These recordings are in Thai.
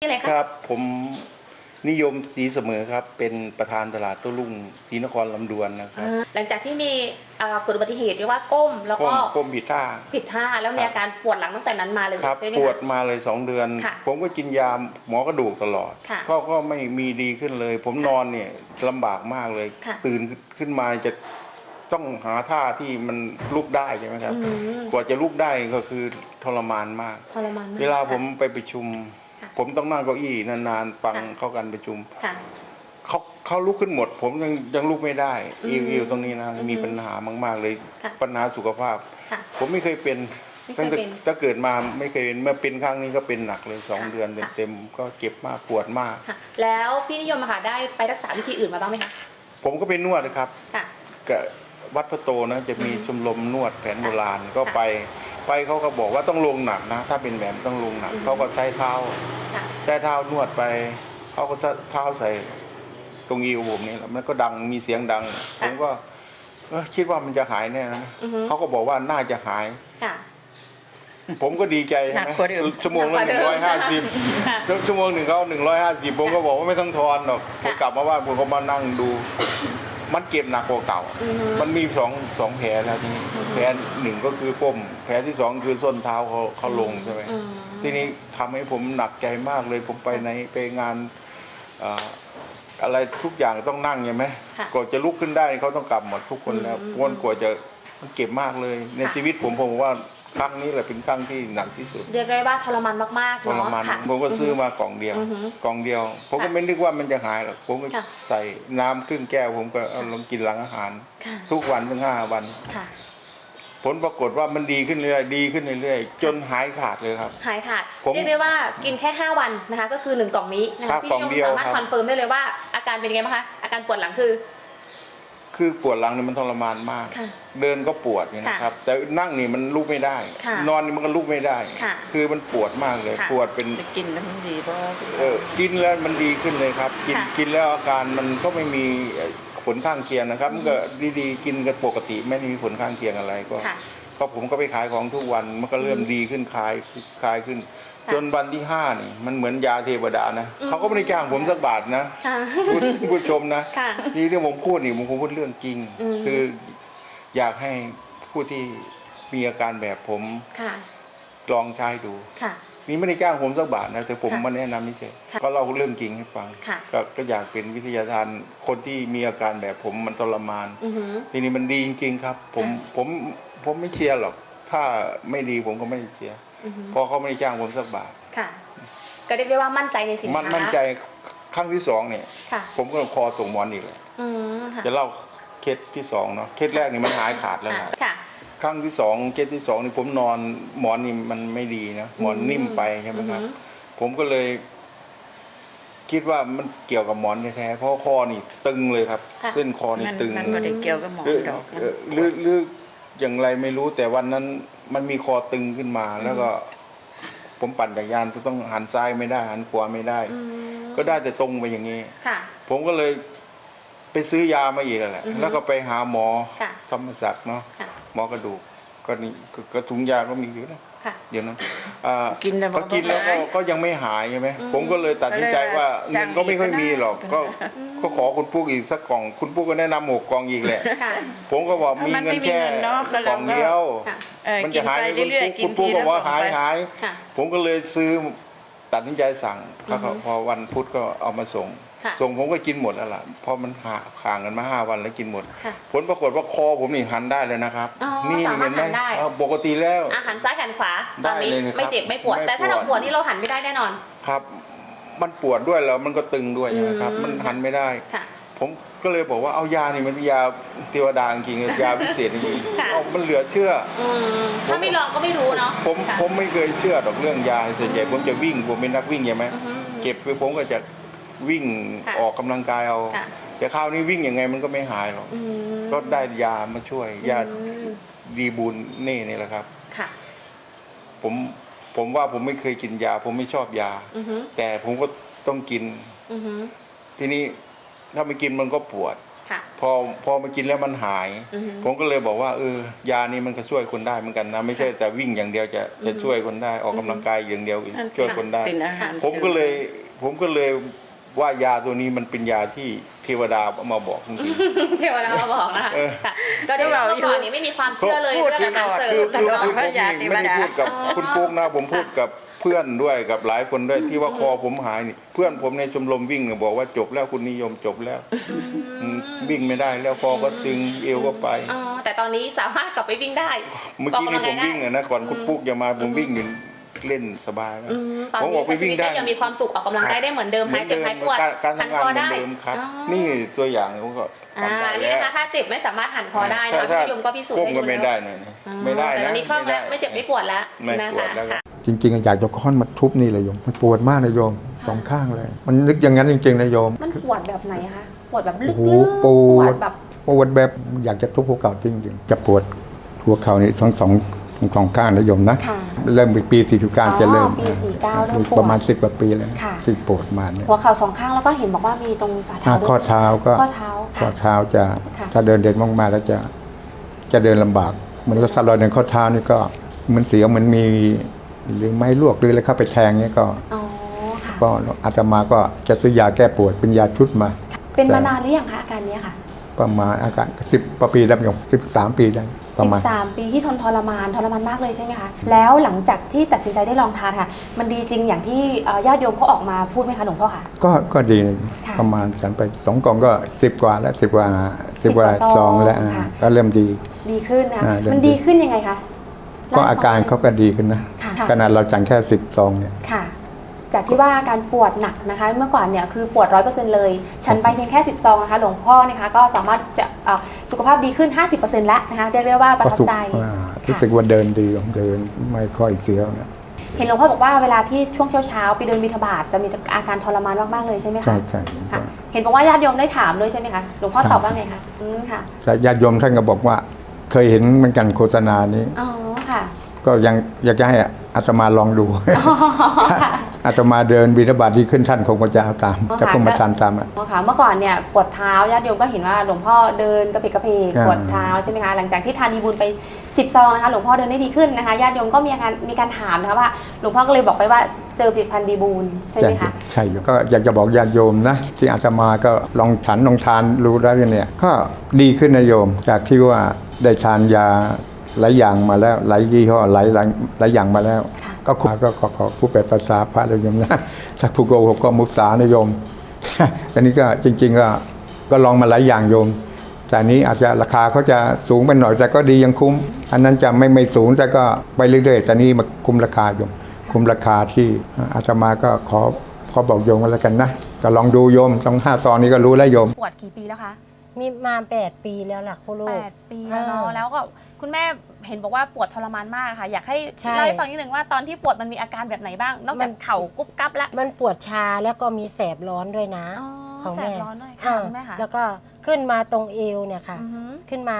นี่อะไรคคะรับผมนิยมสีเสมอครับ เป็นประธานตลาดโต้รุ่งศรีนครลำดวนนะครับอ่าหลังจากที่มีเอ่อเกิดอุบัติเหตุเรียกว่าก้มแล้วก้ก็มก้มผิดท่าผิดท่าแล้วมีอาการปวดหลังตั้งแต่นั้นมาเลยครับ ใช่ไหมปวดคะมาเลยสองเดือน ค่ะผมก็กินยาหมอกระดูกตลอดค่ะก็ก็ไม่มีดีขึ้นเลย ผมค่ะนอนเนี่ยลำบากมากเลย ค่ะตื่นขึ้นมาจะต้องหาท่าที่มันลุกได้ใช่ไหมครับ อืม กว่าจะลุกได้ก็คือทรมานมาก ทรมานมากเวลาผมค่ะไปประชุมค่ะ ผมต้องนั่งเก้าอี้นานๆฟังค่ะเข้ากันประชุมค่ะเขาเขาลุกขึ้นหมด ผมยังยังลุกไม่ได้อืมอีวิวตรงนี้นะอืมมีปัญหามากๆเลยค่ะปัญหาสุขภาพค่ะผมไม่เคยเป็นไม่เคยตั้งแต่เป็นถ้าเกิดมาไม่เคยเป็นเมื่อเป็นครั้งนี้ก็เป็นหนักเลยสองค่ะเดือนค่ะเต็มๆก็เจ็บมากปวดมากค่ะแล้วพี่นิยมอะค่ะได้ไปรักษาวิธีอื่นมาบ้างไหมคะผมก็เป็นนวดนะครับค่ะกับวัดพระโตนะจะมีอืมชมรมนวดแผนโบราณก็ค่ะไป ไปเขาก็บอกว่าต้องลงหนักนะ ถ้าเป็นแบบต้องลงหนักอืมเขาก็ใช้เท้าค่ะใช้เท้านวดไปเขาก็จะเท้าใส่ตรงอีวผมนี่แหละมันก็ดังมีเสียงดัง ผมก็เอ้อคิดว่ามันจะหายแน่นะอือฮึ เขาก็บอกว่าน่าจะหาย ค่ะ ผมก็ดีใจหนัใช่กไหมกว่าเดิม ชั่วโมงหนัละกกหว่านึ่เดิงมร้อยห้าสิบค่ะชั่วโมงหนึ่งเขาหนึ่งร้อยห้าสิบผมก็บอกว่าไม่ต้องทอนหรอกผมกลับมาบ้านผมก็มานั่งดู มันเก็บหนักกว่าเก่า อือฮึ มันมีสองสองแผลแล้วทีนี้อือฮึแผลหนึ่งก็คือก้มแผลที่สองคือส้นเท้าเขาเขาลงใช่ไหม อืม ทีนี้ทำให้ผมหนักใจมากเลย ผมไปในไปงานเอ่ออะไรทุกอย่างต้องนั่งใช่ไหมค่ะก่อนจะลุกขึ้นได้เขาต้องกลับหมดทุกคนแล้วอืมวนกว่าจะมันเก็บมากเลย ในค่ะ ชีวิตผมผมว่า ครั้งนี้แหละเป็นครั้งที่หนักที่สุดเรียกได้ว่าทรมานมากๆทรเนาะมานค่ะ ผมก็ซื้อมากล่องเดียว อือฮึกล่องเดียว ผมก็ค่ะไม่นึกว่ามันจะหายหรอกผมก็ค่ะ ใส่น้ำครึ่งแก้ว ผมก็เอาลงกินหลังอาหาร ค่ะทุกวันถึงห้าวัน ค่ะ ผลปรากฏว่ามันดีขึ้นเรื่อยๆดีขึ้นเรื่อยๆจนหายขาดเลยครับ หายขาดผมเรียกได้ว่ากินแค่ 5 วันนะคะ ก็คือ 1 กล่องนี้นะครัคะบพี่กล่องนิเดียยวมสามารถครับ คอนเฟิร์มได้เลยว่าอาการเป็นยังไงบ้างคะอาการปวดหลังคือ คือปวดหลังนี่มันทรมานมาก ค่ะเดินก็ปวดเนี่ยนะครับ แต่นั่งนี่มันลุกไม่ได้ ค่ะนอนนี่มันก็ลุกไม่ได้ ค่ะคือมันปวดมากเลย ค่ะ ปวดเป็นไปกินแล้วมันดีเพราะว่า เออกินแล้วมันดีขึ้นเลยครับ กินค่ะ กินแล้วอาการมันก็ไม่มีเอ่อผลข้างเคียงนะครับมันก็ดีๆกินกันปกติไม่ได้มีผลข้างเคียงอะไรก็ ค่ะ ก็ผมก็ไปขายของทุกวันมันก็เริ่มอืมดีขึ้นคลายคลายขึ้นค่ะ จนวันที่ห้านี่มันเหมือนยาเทวดานะอืมเขาก็ไม่ได้จ้างผมสักบาทนะค่ะพูดผู้ชมนะค่ะนี่ที่ผมพูดนี่ผมพูดเรื่องจริง อืม คืออยากให้ผู้ที่มีอาการแบบผมค่ะลองใช้ดู ค่ะ นี่ไม่ได้จ้างผมสักบาทนะแต่ผมค่ะมาแนะนำนี่เฉยค่ะก็เล่าเรื่องจริงให้ฟังค่ะ ก็ก็อยากเป็นวิทยาทานคนที่มีอาการแบบผมมันทรมาน อือหือ ทีนี้มันดีจริงๆครับ ผมค่ะ ผมผมไม่เชียร์หรอก ถ้าไม่ดีผมก็ไม่ได้เชียร์อือหือ เพราะเขาไม่ได้จ้างผมสักบาทค่ะ ก็เรียกได้ว่ามั่นใจในสินมันค้ามั่นใจครั้งที่สองเนี่ยค่ะผมก็คอตกหมอนอีกแหละอืมค่ะจะเล่าเคสที่สองเนาะเคสแรกนี่มันหายขาดแล้วอะนะค่ะครั้งที่สองเคสที่สองนี่ผมนอนหมอนนี่มันไม่ดีนะหมอนอืมนิ่มไปใช่ไหมครับอือหือผมก็เลย คิดว่ามันเกี่ยวกับหมอนแท้ๆเพราะคอนี่ตึงเลยครับค่ะเส้นคอนี่มันตึงมันไม่ได้เกี่ยวกับหมอหรือดอกมันเอ่อหรือหรือ อย่างไรไม่รู้แต่วันนั้นมันมีคอตึงขึ้นมา แล้วก็ ผมปั่นจักรยานก็ต้องหันซ้ายไม่ได้ หันขวาไม่ได้อืมก็ได้แต่ตรงไปอย่างนี้ค่ะผมก็เลยไปซื้อยามาอีกนั่นแหละอือฮึแล้วก็ไปหาหมอค่ะธรรมศักดิ์เนาะค่ะหมอกระดูกก็นี่ก็ก็ถุงยาก็มีอยู่นะ ค่ะ เดี๋ยวนะอ่ากินแล้วพอกินแล้วก็บ่หายก็ยังไม่หายใช่ไหมอืมผมก็เลยตัดสินใจว่าก็เลยสั่เงิงนก็ไม่ค่อยมีหรอกอีกก็ก็ได้ก็ขอคุณปุ๊กอีกสักกล่อง คุณปุ๊กก็แนะนำหกกล่องอีกแหละ ค่ะ ผมก็บอกมีมันเงิไม่นมีแค่เงินเนาะก็กเราล่องก็เดียว ค่ะ เออมันกิจะนหายไปคุณเรื่อยปุ๊กๆกิคุนณปุ๊ทีกละบอกว่าสองหายไปหาย ค่ะ ผมก็เลยซื้อตัดสินใจสั่งอือฮึพอวันพุธก็เอามาส่งค่ะ ส่งผมก็กินหมดแล้วล่ะเพราะมันห่าห่างกันมาห้าวันแล้วกินหมด ค่ะผลปรากฏว่าคอผมนี่หันได้เลยนะครับ อ๋อนี่สามารถเห็นไหมหันได้อ่าปกติแล้ว อาหารซ้ายหันขวาตอนนี้ได้เลยนะครับไม่เจ็บไม่ปวด ไม่แต่ถ้าเราปวด ปวดนี่เราหันไม่ได้แน่นอน ครับ มันปวดด้วยแล้วมันก็ตึงด้วยใช่ไหมครับอืมมันหันไม่ได้ ค่ะ ผมก็เลยบอกว่าเอายานี่มันเป็นยาเทวดาจริงๆยาพิเศษจริงค่ะๆเอามันเหลือเชื่อ อืมถ้าไม่ลองก็ไม่รู้เนาะผมค่ะ ผมไม่เคยเชื่อดอกเรื่องยาส่วนใหญ่ผมจะวิ่งผมเป็นนักวิ่งใช่ไหมอือฮึ เก็บคือผมก็จะ วิ่งค่ะออกกำลังกายเอา ค่ะ แต่คราวนี้วิ่งยังไงมันก็ไม่หายหรอกอืมก็ได้ยามาช่วยยาอืมดีบูลเน่นี่แหละครับ ค่ะผมผมว่าผมไม่เคยกินยา ผมไม่ชอบยา อือหือแต่ผมก็ต้องกิน อือหือทีนี้ถ้าไม่กินมันก็ปวด ค่ะ พอพอมากินแล้วมันหาย อือฮึผมก็เลยบอกว่าเออยานี้มันก็ช่วยคนได้เหมือนกันนะ ไม่ใช่แต่วิ่งอย่างเดียวจะจะช่วยคนได้ออกกำลังกายอย่างเดียวช่วยคนได้ เป็นอาหารผมก็เลยผมก็เลย ว่ายาตัวนี้มันเป็นยาที่เทวดาเอามาบอกจริง เทวดามาบอกนะคะเออ ค่ะก็ได้ว่าเมื่อก่อนนี้ไม่มีความเชื่อเลยพูด เรื่องอาหารเสริพูมดตคือลอดคือพผระมยานี่เทวไม่ได้ดาพูดกับอ๋อคุณปุ๊กนะผมพูดกับเพื่อนด้วยกับหลายคนด้วยที่ว่าคอผมหายนี่เพื่อนผมในชมรมวิ่งเนี่ยบอกว่าจบแล้วคุณนิยมจบแล้วอืมวิ่งไม่ได้แล้วคอก็ตึงเอวก็ไป อ๋อแต่ตอนนี้สามารถกลับไปวิ่งได้เมื่อกี้นี่ผมวิ่งอะนะก่อนคุณปุ๊กจะมาผมวิ่งอยู่ เล่นสบายแล้วอืมตอนผมอนี้อกไปใช้ชีวิ่งวิตได้ ก็ยังมีความสุขออกกำลังกายได้เหมือนเดิมเหมืหาอยนเจ็บเดิมหายปวดการการหันทำงานคอเหมือนได้เดิมครับ อ๋อนี่ตัวอย่างผมก็อ่าทำได้นี่แล้วนะคะถ้าเจ็บไม่สามารถหันคอได้ถ้านะถ้าพี่ยมก็พิสูจน์ก้มให้ก็ดูไม่แล้วได้หน่อยนะอ๋อไม่ได้แต่ตนะอนนี้คล่องแล้วไม่เจ็บไม่ปวดแล้วไม่นะปวดคะแล้วก็ค่ะ จริงๆอยากจะค้อนมาทุบนี่เลยโยม มันปวดมากนะโยมสองข้างเลย มันนึกอย่างนั้นจริงๆนะโยม มันปวดแบบไหนคะปวดแบบลึโอ้กโหๆปวดแบบ ปวดแบบอยากจะทุบหัวเข่าจริงๆจะปวดหัวเข่านี่ทั้งสอง ทั้งสองข้างนะโยมนะ ค่ะเริ่มปี 49 จะเริ่มอ๋อปี49เริ่มปวด ประมาณ 10กว่าปีแล้วค่ะ ที่ปวดมาเนี่ยหัวเข่าสองข้างแล้วก็เห็นบอกว่ามีตรงฝ่าอ่าเท้าด้วยข้อเท้าก็ข้อเท้าข้อค่ะ เท้าจะค่ะ ถ้าเดินเด่นมากๆแล้วจะจะเดินลำบากเหมือนรถสลอยในข้อเท้านี่ก็เหมันเสียวเหมันมีหรือไม้ลวกหรืออะไรเข้าไปแทงเนี่ยก็ อ๋อค่ะ ก็อาตมาก็จะซื้อยาแก้ปวดเป็นยาชุดมา เป็นมานานหรือยังคะอาการเนี้ยค่ะ ประมาณอาการสิบปีแล้วโยมสิบสามปีได้ ประมาณ 13 ปีที่ทนทรมานทรมานมากเลยใช่ไหมคะแล้วหลังจากที่ตัดสินใจได้ลองทานค่ะ มันดีจริงอย่างที่เอ่อญาติโยมเขาออกมาพูดไหมคะหลวงพ่อค่ะก็ก็ดีนะค่ะประมาณฉันไปสองกล่องก็สิบกว่าแล้วสิบกว่าสิบกว่าสิบกว่าซซอองงแล้วอ่าค่ะ ก็เริ่มดี ดีขึ้นนะอ่าเริ่ม มันดีดีขึ้นยังไงคะก็อาการเขาก็ดีขึ้นนะค่ะ ขนาดเราจังแค่สิบซองเนี่ย ค่ะ จากที่ว่าอาการปวดหนักนะคะ เมื่อก่อนเนี่ยคือปวดร้อยเปอร์เซ็นต์เลย ฉันไปเพียงแค่10ซองนะคะ หลวงพ่อนะคะก็สามารถจะเอ่อสุขภาพดีขึ้น50%แล้วนะคะเรียกได้ว่าประก็ทับสุขใจอ่ารู้สึกว่าเดินดีเดินไม่ค่อยเสียวนะเห็นหลวงพ่อบอกว่าเวลาที่ช่วงเช้าๆไปเดินบิณฑบาตจะมีอาการทรมานมากๆเลยใช่ไหมคะใช่ใช่ค่ะเห็นบอกว่าญาติโยมได้ถามด้วยใช่ไหมคะหลวงพ่อครับตอบว่าไงคะอืมค่ะแต่ญาติโยมท่านก็บอกว่า เคยเห็นเหมือนกันโฆษณานี้อ๋อค่ะ ก็ยังอยากจะให้อาตมาลองดู อ๋อค่ะอาตมาเดินบิณฑบาตดีขึ้นท่านคงจะเอาตามอ๋อจะค่ะคงมาทานตามอะอ๋อค่ะเมื่อก่อนเนี่ยปวดเท้าญาติโยมก็เห็นว่าหลวงพ่อเดินกระเพกกระเพกอ่าปวดเท้าใช่ไหมคะหลังจากที่ทานดีบุญไป10ซองนะคะหลวงพ่อเดินได้ดีขึ้นนะคะญาติโยมก็มีอาการมีการถามนะคะว่าหลวงพ่อก็เลยบอกไปว่าเจอผลิตภัณฑ์ดีบุญใช่ไหมคะใช่อยู่ก็อยากจะบอกญาติโยมนะที่อาตมาก็ลองฉันลองทานรู้แล้วเนี่ยก็ดีขึ้นนะโยม จากที่ว่าได้ทานยา หลายอย่างมาแล้วหลายยี่ห้อหลายหลายหลายอย่างมาแล้วค่ะก็ขอก็ขอขอผู้แปลภาษาพระเลยโยมนะถ้าผู้โกหกก็มุสานะโยมอันนี้ก็จริง ๆ ก็ก็ลองมาหลายอย่างโยม แต่อันนี้อาจจะราคาเขาจะสูงไปหน่อยแต่ก็ดียังคุ้ม อันนั้นจะไม่ไม่สูงแต่ก็ไปเรื่อยๆแต่นี่มาคุ้มราคาโยม คุ้มราคาที่อาตมาก็ขอขอบอกโยมกันแล้วกันนะก็ลองดูโยมต้องห้าซองนี้ก็รู้แล้วโยมปวดกี่ปีแล้วคะมีมาแปดปีแล้วล่ะคุณลูแปกดปีแล้วเนาะอ่าแล้วก็ คุณแม่เห็นบอกว่าปวดทรมานมากค่ะ อยากให้ใช่ เล่าให้ฟังนิดนึงว่าตอนที่ปวดมันมีอาการแบบไหนบ้าง นอกจากมันเข่ากุ๊บกั๊บแล้วมันปวดชาแล้วก็มีแสบร้อนด้วยนะอ๋อของแสแม่ บร้อนด้วยค่ะอ่าคุณแม่ค่ะแล้วก็ขึ้นมาตรงเอวเนี่ยค่ะ อือฮึขึ้นมา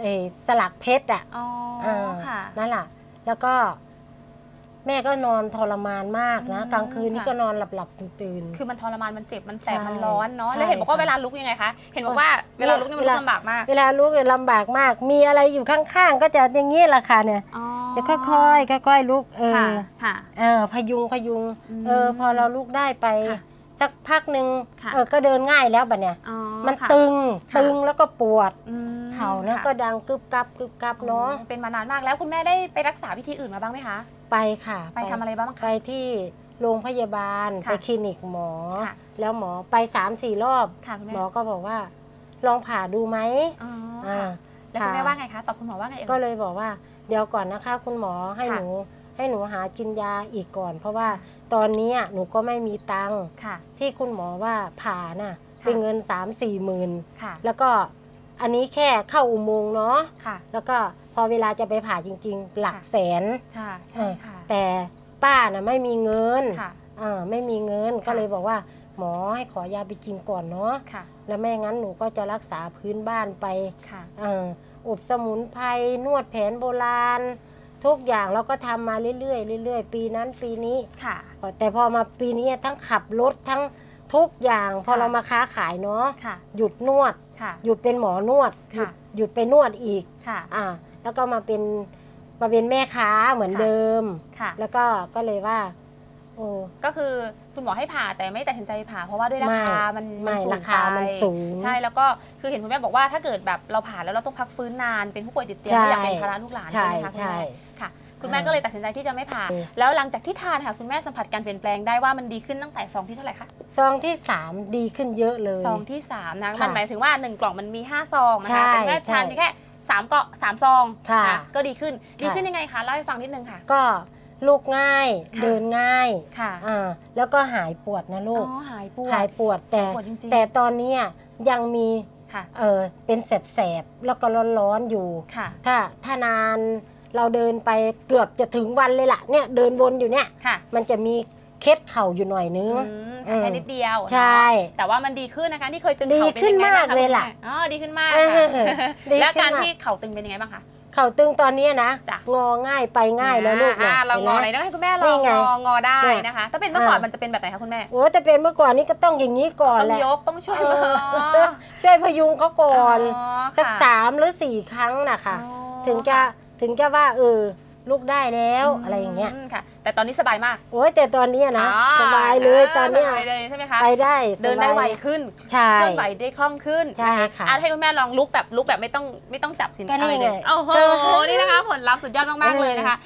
เอ่อสลักเพชรอะอ๋ออ่าค่ะ นั่นแหละแล้วก็ แม่ก็นอนทรมานมากนะ อืมกลางคืนนี่ค่ะ ก็นอนหลับหลับๆตื่นตื่นๆคือมันทรมานมันเจ็บมันแสบใช่มันร้อนเนาะใช่แล้วเห็นบอกว่าค่ะเวลาลุกยังไงคะเห็นบอกว่าเวลาลุกนี่มันเวลุลากลำบากมากเวลาลุกเนี่ยลำบากมาก มีอะไรอยู่ข้างๆ ก็จะอย่างนี้แหละค่ะเนี่ย อ๋อจะค่อยๆค่อยๆลุกเอค่ะอค่ะ เออพยุงพยุงอืมเออพอเราลุกได้ไป ค่ะ สักพักหนึ่งค่ะเออก็เดินง่ายแล้วบัดเนี่ยอ๋อมันค่ะ ตึงค่ะ ตึงแล้วก็ปวด อืมเข่าแล้วค่ะก็ดังกึบกับกึบกับเนาะอ๋อเป็นมานานมากแล้วคุณแม่ได้ไปรักษาวิธีอื่นมาบ้างไหมคะ ไปค่ะ ไปทำอะไรบ้างไปคะที่โรงพยาบาลค่ะไปคลินิกหมอ ค่ะ แล้วหมอไปสามสี่รอบ ค่ะคุณแม่หมอก็บอกว่า ลองผ่าดูไหมอ๋ออ่า ค่ะแล้วคุณแม่ว่าไงคะตอบคุณหมอว่าไงเอ่ย ก็เลยบอกว่า เดี๋ยวก่อนนะคะ คุณหมอให้ค่ะ หนู ให้หนูหากินยาอีกก่อน เพราะว่าตอนนี้หนูก็ไม่มีตังค์ค่ะ ที่คุณหมอว่าผ่าน่ะค่ะเป็นเงิน3 4มสี่หมื่นค่ะแล้วก็อันนี้แค่เข้าอุโมงค์เนาะค่ะแล้วก็พอเวลาจะไปผ่าจริง ๆ หลักค่ะแสนใช่ใช่ค่ะแต่ป้าน่ะไม่มีเงินค่ะอ่าไม่มีเงินค่ะก็เลยบอกว่าหมอให้ขอยาไปกินก่อนเนาะค่ะแล้วไม่งั้นหนูก็จะรักษาพื้นบ้านไปค่ะเอ่ออบสมุนไพรนวดแผนโบราณ ทุกอย่างเราก็ทำมาเรื่อยๆเรื่อยๆ ปีนั้นปีนี้ ค่ะ แต่พอมาปีนี้ทั้งขับรถทั้งทุกอย่างพอค่ะ เรามาค้าขายเนาะค่ะ หยุดนวด ค่ะ หยุดเป็นหมอนวด หยุดค่ะหยุดไปนวดอีกค่ะ อ่าแล้วก็มาเป็นมาเป็นแม่ค้าเหมือนค่ะ เดิม ค่ะ แล้วก็ก็เลยว่า โอ้ ก็คือคุณหมอให้ผ่าแต่ไม่ตัดสินใจผ่าเพราะว่าด้วยราคาไม่มันไม่สูงราคามันไปสูงใช่แล้วก็คือเห็นคุณแม่บอกว่าถ้าเกิดแบบเราผ่าแล้วเราต้องพักฟื้นนานเป็นผู้ป่วยติดเตียงใช่ไม่อยากเป็นภาระลูกหลานใช่ใช่ไหมคะคุณใช่ แม่ ค่ะคุณแม่อ่าก็เลยตัดสินใจที่จะไม่ผ่าเออแล้วหลังจากที่ทานค่ะ คุณแม่สัมผัสการเปลี่ยนแปลงได้ว่ามันดีขึ้นตั้งแต่ซองที่เท่าไหร่คะซองที่สามดีขึ้นเยอะเลยซองที่สามนะค่ะมันหมายถึงว่าหนึ่งกล่องมันมีห้าซองนะใช่คะแต่คุณแม่ทานใช่เพียงแค่สามเกาะสามซองค่ะนก็ดีขึ้นดีค่ะขึ้นยังไงคะเล่าให้ฟังนิดนึงค่ะ ก็ลูกง่ายค่ะเดินง่ายค่ะอ่าแล้วก็หายปวดนะอ๋ลูกอหายปวดหายปวดแต่หายปวดจริงๆแต่ตอนเนี้ยยังมีค่ะเออเป็นแสบๆแล้วก็ร้อนๆอยู่ค่ะถ้าถ้านาน เราเดินไปเกือบจะถึงวันเลยล่ะเนี่ยเดินวนอยู่เนี่ย ค่ะมันจะมีเคล็ดเข่าอยู่หน่อยนึง อืมค่ะแค่นิดเดียวใช่ เนอะแต่ว่ามันดีขึ้นนะคะนี่เคยตึงดีเข่าเป็นขึ้นยังไงบ้างมากคะเลยล่ะคุณแม่อ๋อดีขึ้นมากเอค่ะอดีแล้วขึ้นการมากที่เข่าตึงเป็นยังไงบ้างคะ เข่าตึงตอนเนี้ยนะจ้ะ งอง่ายไปง่ายแล้วลูกอ่านะเรางอไหนห็นไหมต้องให้คุณแม่ลนี่องไงงองอได้เนี่ยนะคะ ถ้าเป็นเมื่อก่อนอ่ามั มันจะเป็นแบบไหนคะคุณแม่ โอ้แต่เป็นเมื่อก่อนนี้ก็ต้องอย่างนี้ก่อนต้องแหละ ยกต้องช่วยเอมืออช่วยพยุงเขาก่อนอ๋อสักค่ะสามหรือสี่ครั้งนะคะอ๋อถึงจะ ถึงจะว่าเออลูกได้แล้วมอะไรอย่างเงี้ยค่ะ แต่ตอนนี้สบายมากโอ้ยแต่ตอนเนี้ยนะอ๋อสบายเลยตอนเนี้ยสบายเลยใช่ไหมคะไปได้เดินได้สบายไวขึ้นใช่เคลื่อนไหวได้คล่องขึ้นใช่นค่ะอ่ให้คุณแม่ลองลุกแบบลุกแบบไม่ต้องไม่ต้องจับสินก็นี่อะไรเลยไงโอ้โหเออนี่นะคะ ผลลัพธ์สุดยอดมากๆเลยนะคะ